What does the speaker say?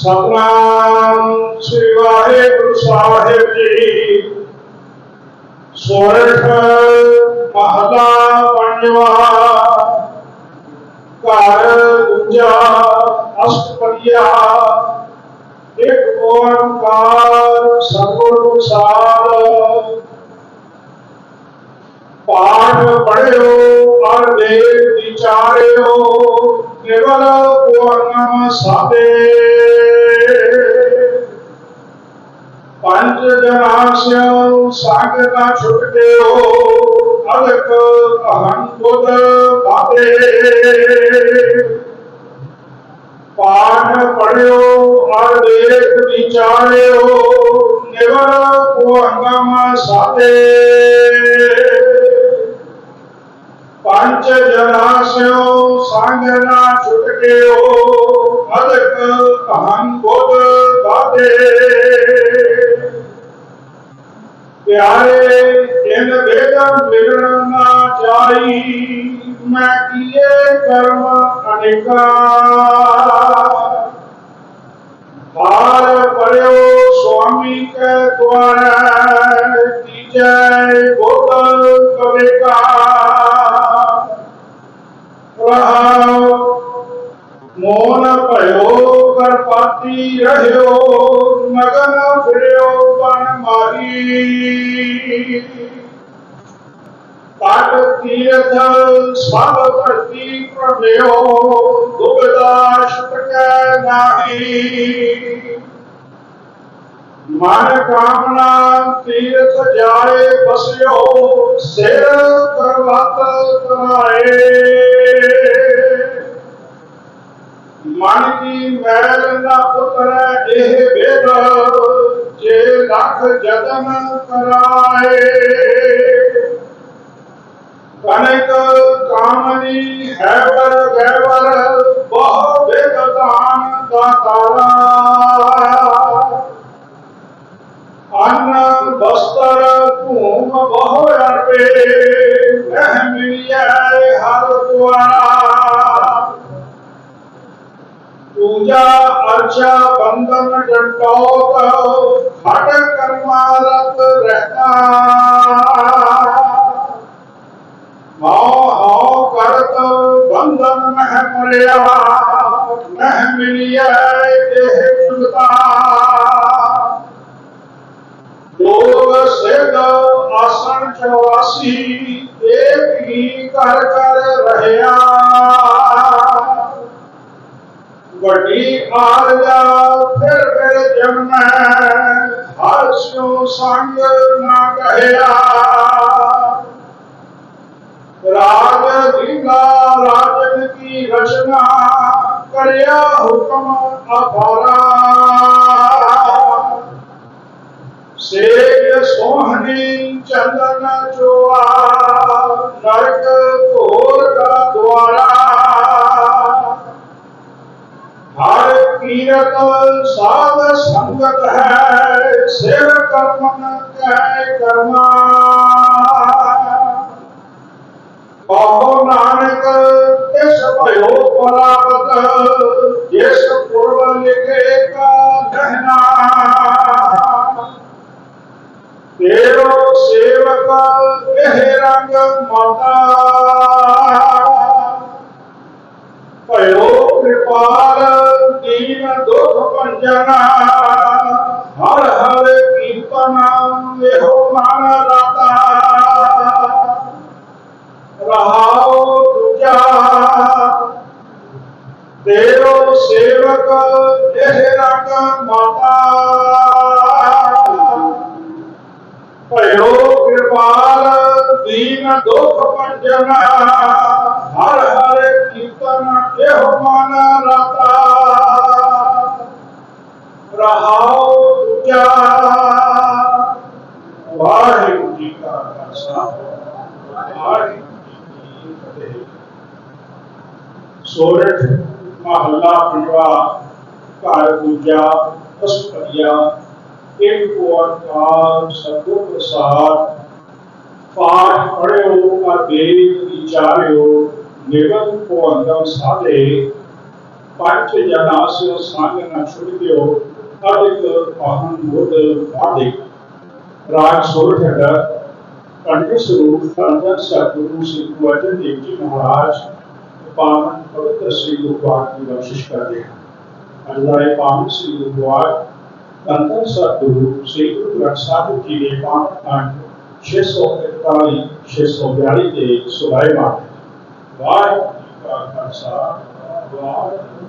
सतनाम श्री वाहे गुरु साहेब जी सोरठ महला पंजवा कार गुंजा अष्टपदिया। एक ओंकार सतगुरु साध पाठ पढ़ो और देव विचारे हो केवल पूर्ण साधे ਪੰਜ ਜਨਾਸਿਆਂ ਸਾਗਤਾ ਛੁਟਕਿਓ ਅਲਕ ਅਹੰ ਬੁੱਧ ਬਾਤੇ। ਪਾਠ ਪੜਿਓ ਅਰ ਦੇਖ ਵਿਚਾਰਿਓ, ਨਿਵਰ ਕੋ ਅੰਗਮ ਸਾਤੇ। ਪੰਜ ਜਨਾਸਿਓ ਸਾਗਤਾ ਛੁਟਕਿਓ ਅਲਕ ਅਹੰ ਬੁੱਧ ਬਾਤੇ। प्यारे इन भेदम बिगड़ना चाही। मैं किए कर्म अनेकार। हार पड़ो स्वामी के द्वारा जय बोतल कवे का मोन भयो कर पाती रहो ਬਨ ਮਾਰੀ ਤੀਰਥ ਸਭ ਧਰਤੀ ਪ੍ਰਭਿਓ ਦੁਬਦਾ ਸ਼ੁਕੈ ਨਾਹੀ ਮਨ ਕਾਮਨਾ ਤੀਰਥ ਜਾਏ ਬਸਿਓ ਸਿਰ ਕਰਵਤ ਕਰਾਏ ਮਨ ਕੀ ਮੈਲ ਨਾ ਉਤਰੈ ਇਹ ਵੇਦ। लख जतन कराए। कनक कामनी है पर गैवर बहुत दान का तारा रक्षा बंधन डंडों भटक मारत रहता। मौ करत बंधन मह मरिया मह मिलिया देह चुलता योग आसन चौसी एक ही कर कर रहया। ਵੱਡੀ ਆਰਜਾ ਫਿਰ ਫਿਰ ਜਨਮੈ ਹਰ ਸਿਉ ਸੰਗ ਨਾ ਕਹਿਆ ਰਾਜ ਦੀਨਾ ਰਾਜਨ ਕੀ ਰਚਨਾ ਕਰਿਆ ਹੁਕਮ ਅਪਾਰਾ सेवक साध संगत है, सेवक मन कह करना बाबो नानक, इस भयो परावत जिस पूर्व लिखे का कहना तेरो सेवक यह रंग माता। भयो कृपाल दीन दुख पंजना हर हर कीर्तना हो मन दाता रहाओ तुझा देव सेवक जहरा का माता। भयो कृपाल दीन दुख पंजना हर हर कीर्तन के हो माना राता रहाओ क्या? वाहिगुरु जी का खालसा। वाहिगुरु जी की सोरठ, महला पंडवा घर पूजा पशुपतिया एक ओंकार सतगुर प्रसाद। पाठ पढ़ो का देव विचार्यो निगम को अंदम साधे। पंच जना से संग न छुड़ियो कार्डिक वाहन रोड कार्डिक राग सोल ठहरा पंडित स्वरूप कंजन सदगुरु श्री गुरुअर्जन देव जी महाराज पावन पवित्र श्री गुरुद्वार की बख्शिश कर दे अजदारे पावन श्री गुरुद्वार कंजन सदगुरु श्री गुरु ग्रंथ साहिब जी के पावन खंड छे सौ इकतालीस छे सौ बयालीस के सुबह वाह का खालसा वाह